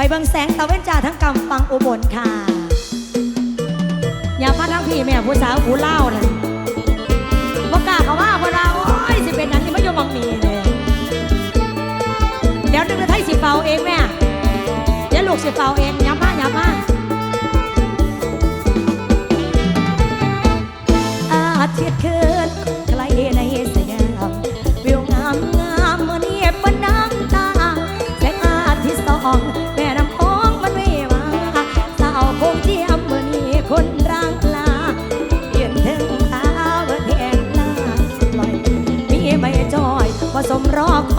ไปเบิงแสงตะเว้นจ่าทั้งกำฟังอุบลค่ะ อย่าพาทั้งพี่แม่ผู้สาวผู้เล่าเลยบอกกล้าเขาว่าพวกเราโอ้ยสิเป็นนั้นนี่ไม่ยอมมองมีเลยเดี๋ยวนึกว่าไทยสิเฝ้าเองแม่เดี๋ยวลูกสิเฝ้าเองย้ำมาย้ำมาอาทิตย์คือ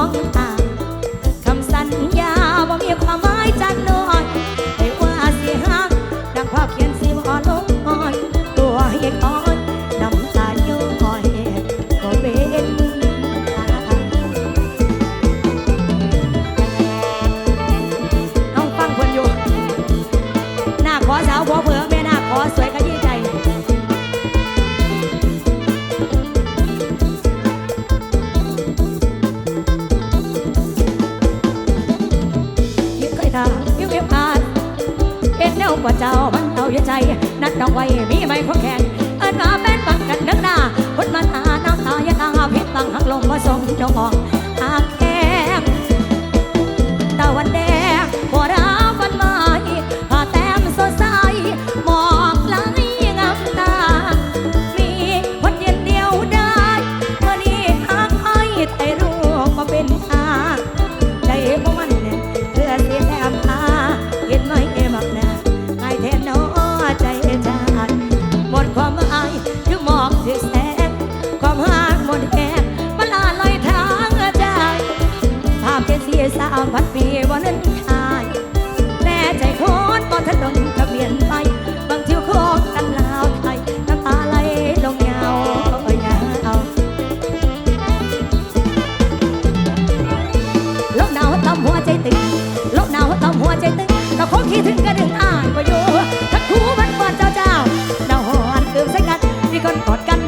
Oh.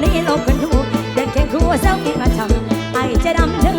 นี้ลงกันดูเด็กแข่งคู่เซลฟี่มาทำไอจะดำเธอ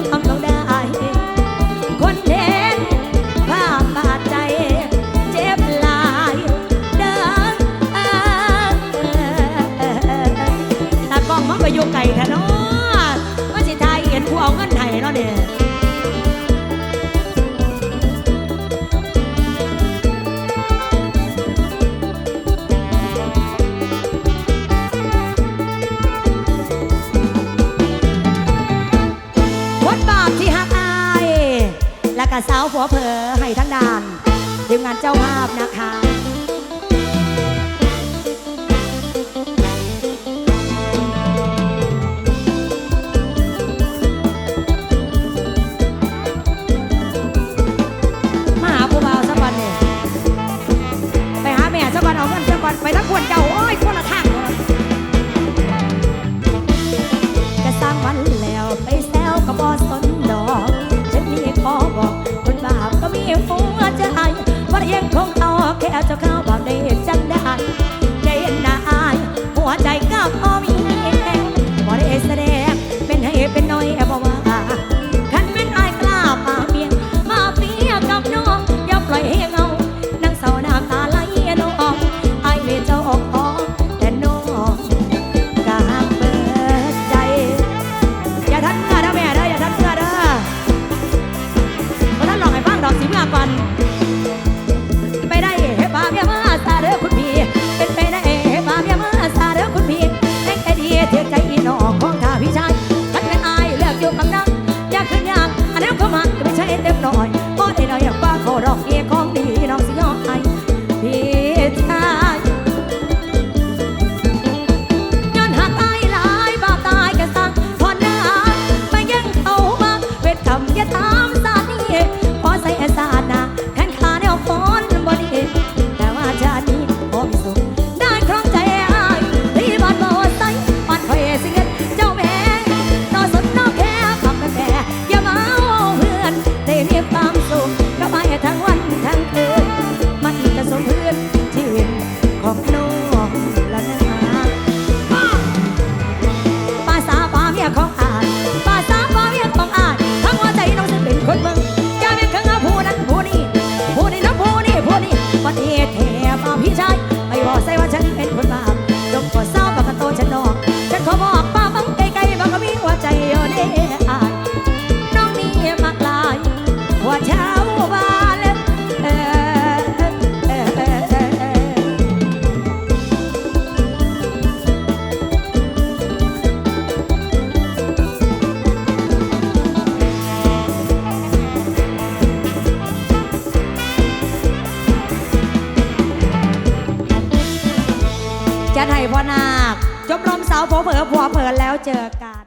จัดให้พ่อนาคจบรมสาวผัวเผลอผัวเผลอแล้วเจอกัน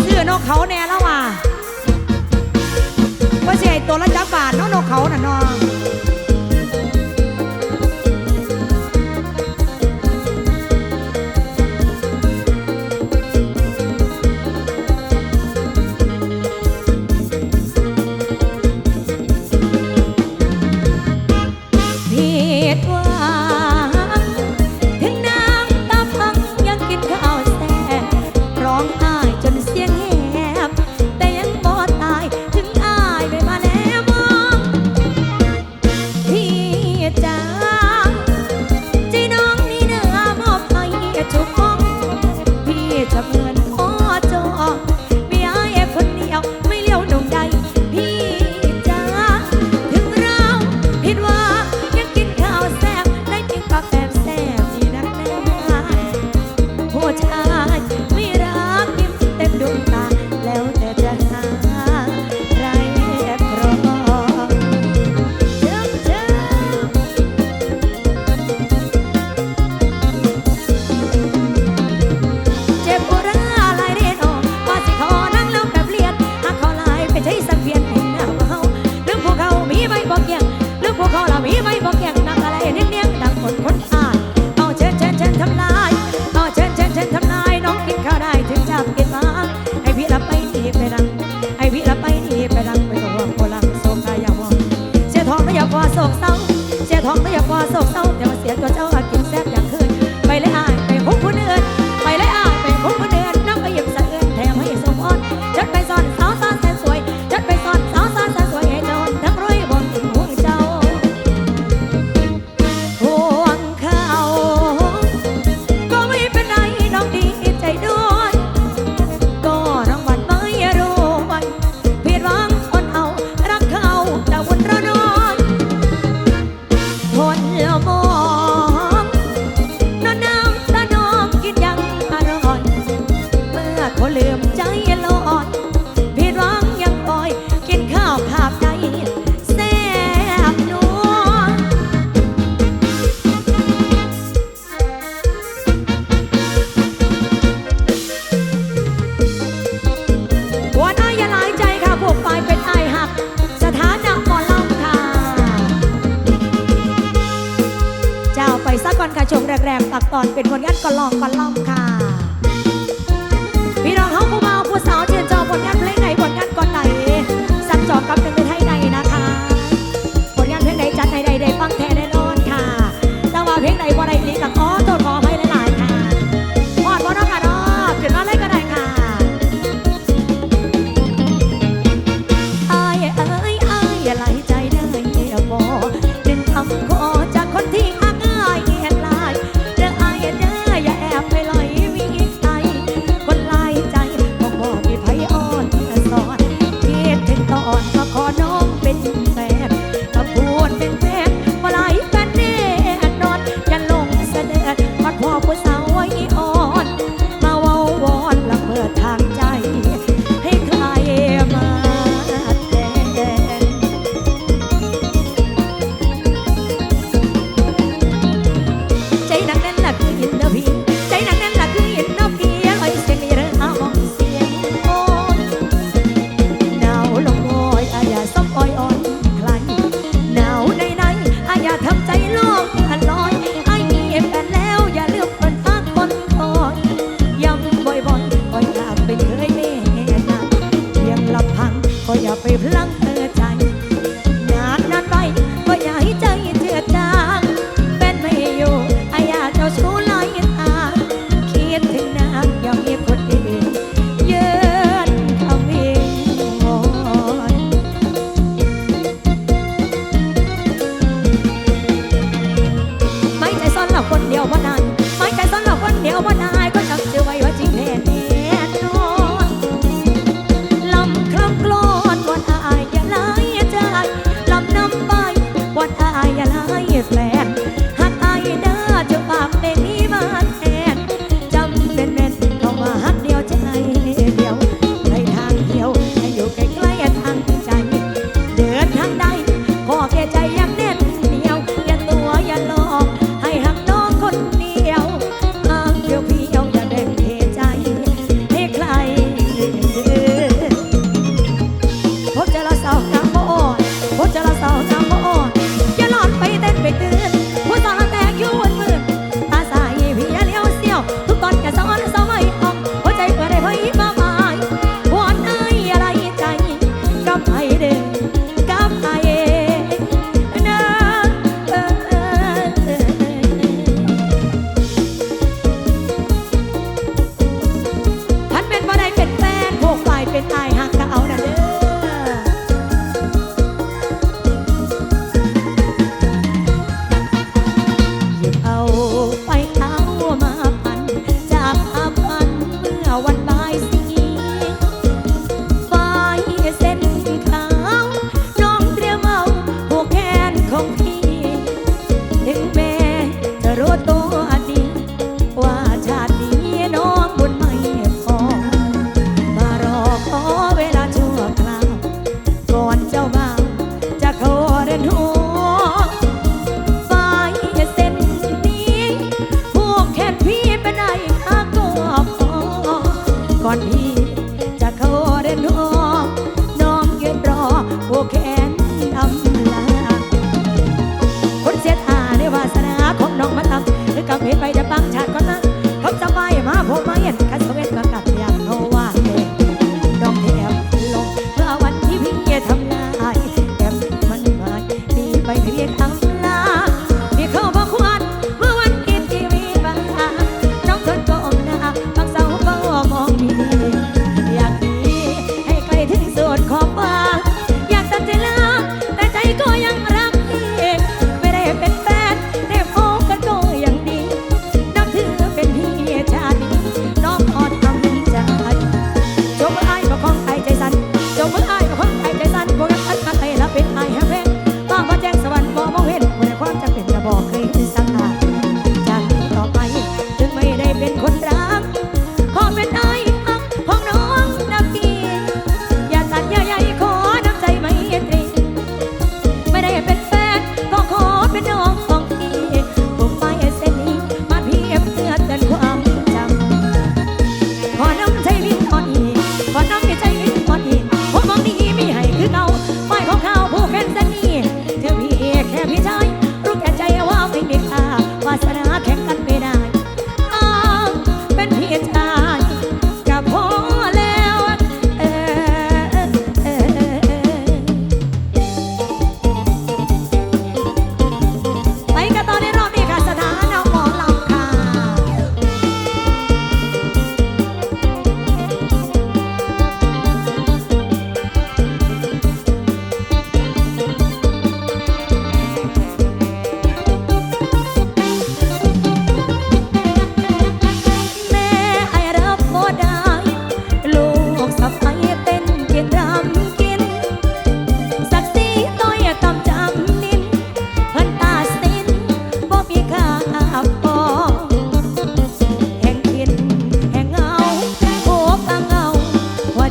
เสื้อนอกเขาแน่แล้วว่ะว่าเสียตัวละจักบาทน้องนกเขาน่ะน้อง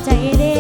ใจเด้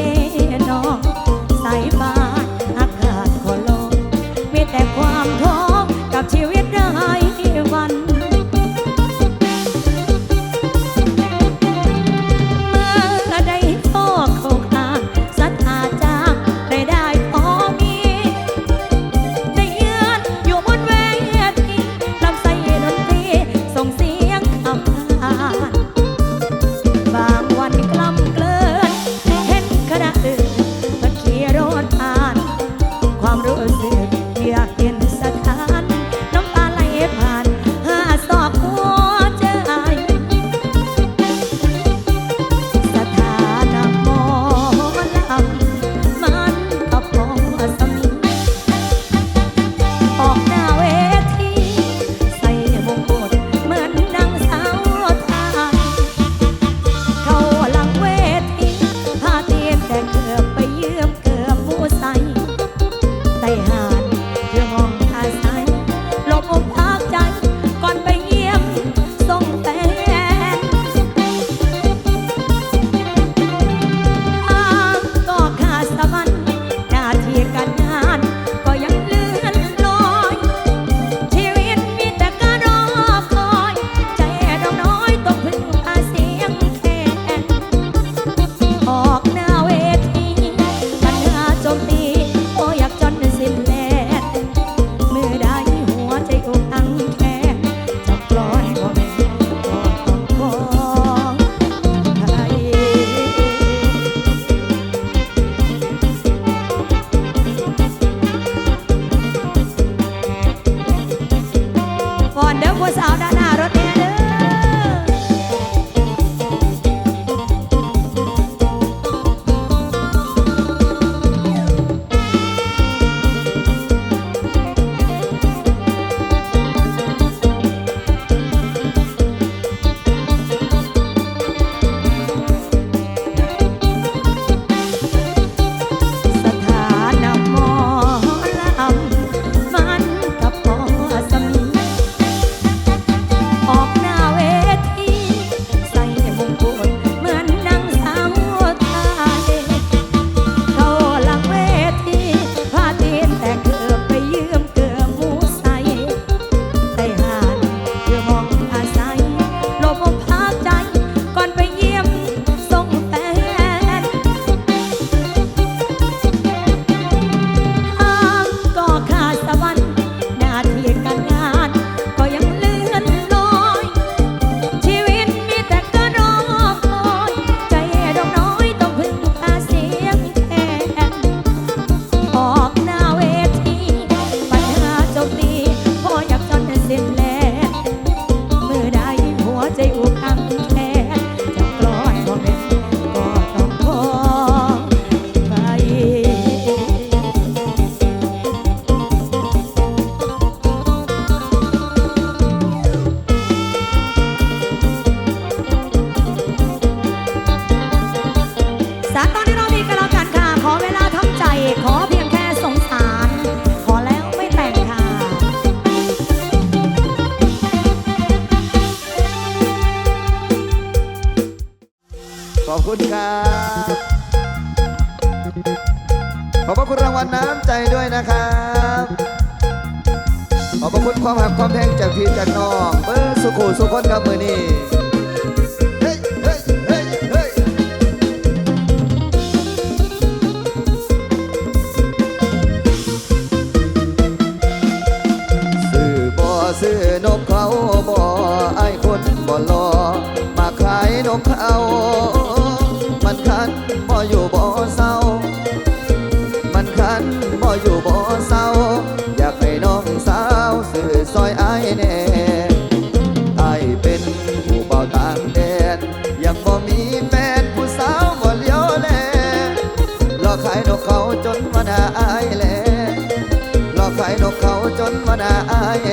มาได้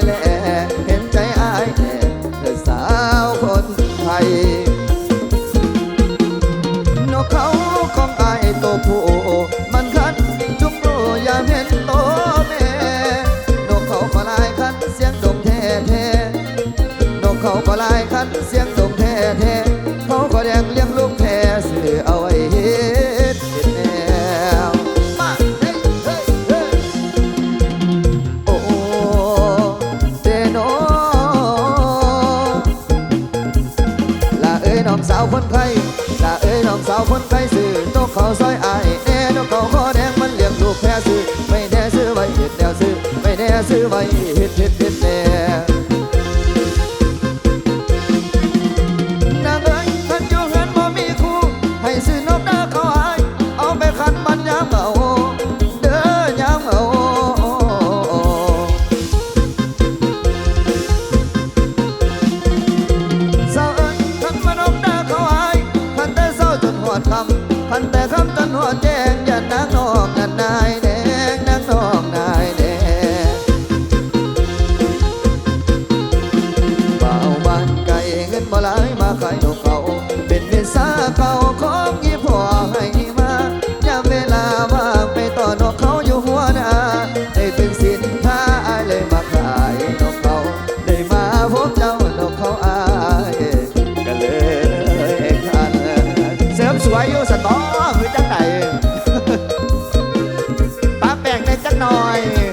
แหละเห็นใจอายและเธอสาวคนไทยนกเขาของอายตัวผู้ ไว้เฮ็ดเฮ็ดเฮ็ดแน่ กันหน่อย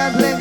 got liquor.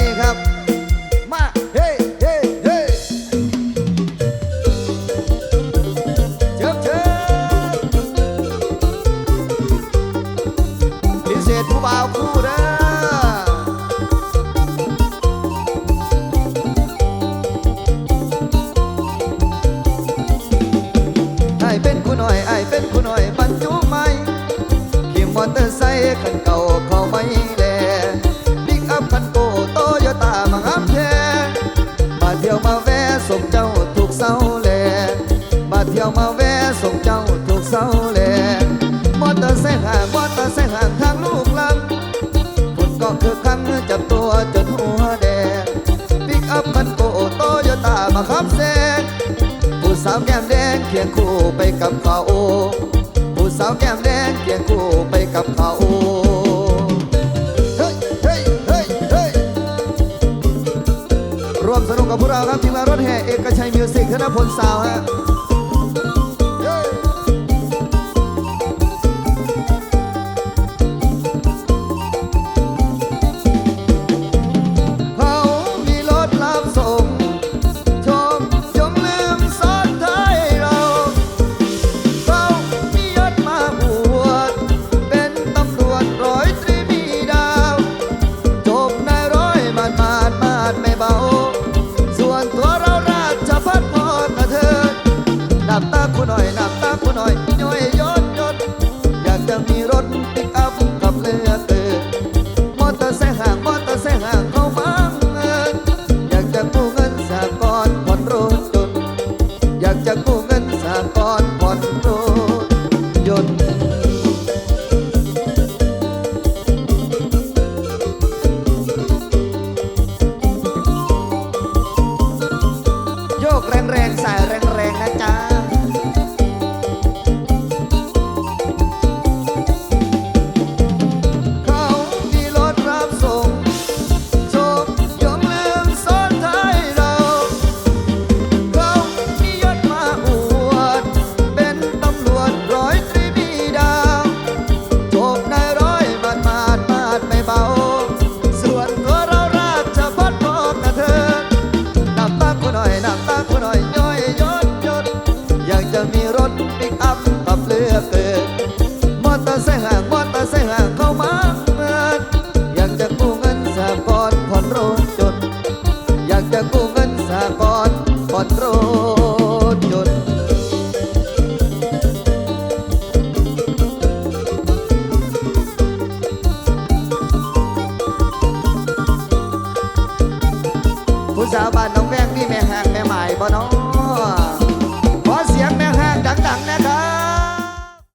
าขัแซงผู้สาวแก้มแดงเคียงคู่ไปกับเขาผู้สาวแก้มแดงเคียงคู่ไปกับเขาเฮ้ยเฮ้ยเฮ้ยเฮ้ร่วมสนุกกับพวกเราครับที่มงานรถแห่เอกชัยมิวสิกธนพลสาวฮะ